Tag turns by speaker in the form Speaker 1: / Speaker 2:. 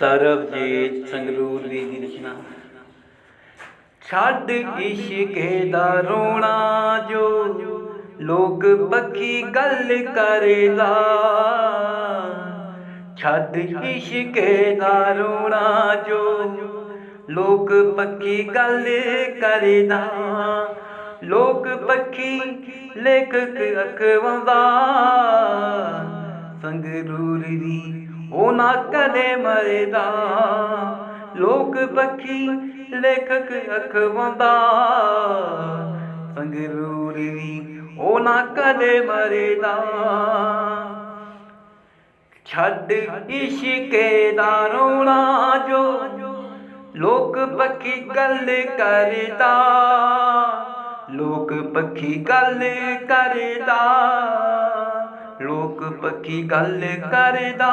Speaker 1: ਸਰਬਜੀਤ ਸੰਗਰੂਰ ਵੀ ਦੀ ਰਚਨਾ। ਛੱਡ ਇਸ਼ਕੇ ਦਾ ਰੋਣਾ ਜੋ ਲੋਕ ਪੱਕੀ ਗੱਲ ਕਰਦਾ ਛੱਡ ਇਸ਼ਕੇ ਦਾ ਰੋਣਾ ਜੋ ਲੋਕ ਪੱਕੀ ਗੱਲ ਕਰਦਾ ਲੋਕ ਪੱਕੀ ਲੇਖਕ ਅਖਵਾਉਂਦਾ। ਸੰਗਰੂਰ ਦੀ ਉਹ ਨਾ ਕਦੇ ਮਰਦਾ। ਲੋਕ ਪੱਖੀ ਲੇਖਕ ਅਖਵਾਉਂਦਾ ਸੰਗਰੂਰ ਦੀ ਉਹ ਨਾ ਕਦੇ ਮਰਦਾ। ਛੱਡ ਇਸ਼ਕੇ ਦਾ ਰੋਣਾ ਜੋ ਲੋਕ ਪੱਖੀ ਗੱਲ ਕਰਦਾ। ਲੋਕ ਪੱਖੀ ਗੱਲ ਕਰਦਾ। ਪੱਕੀ ਗੱਲ ਕਰਦਾ?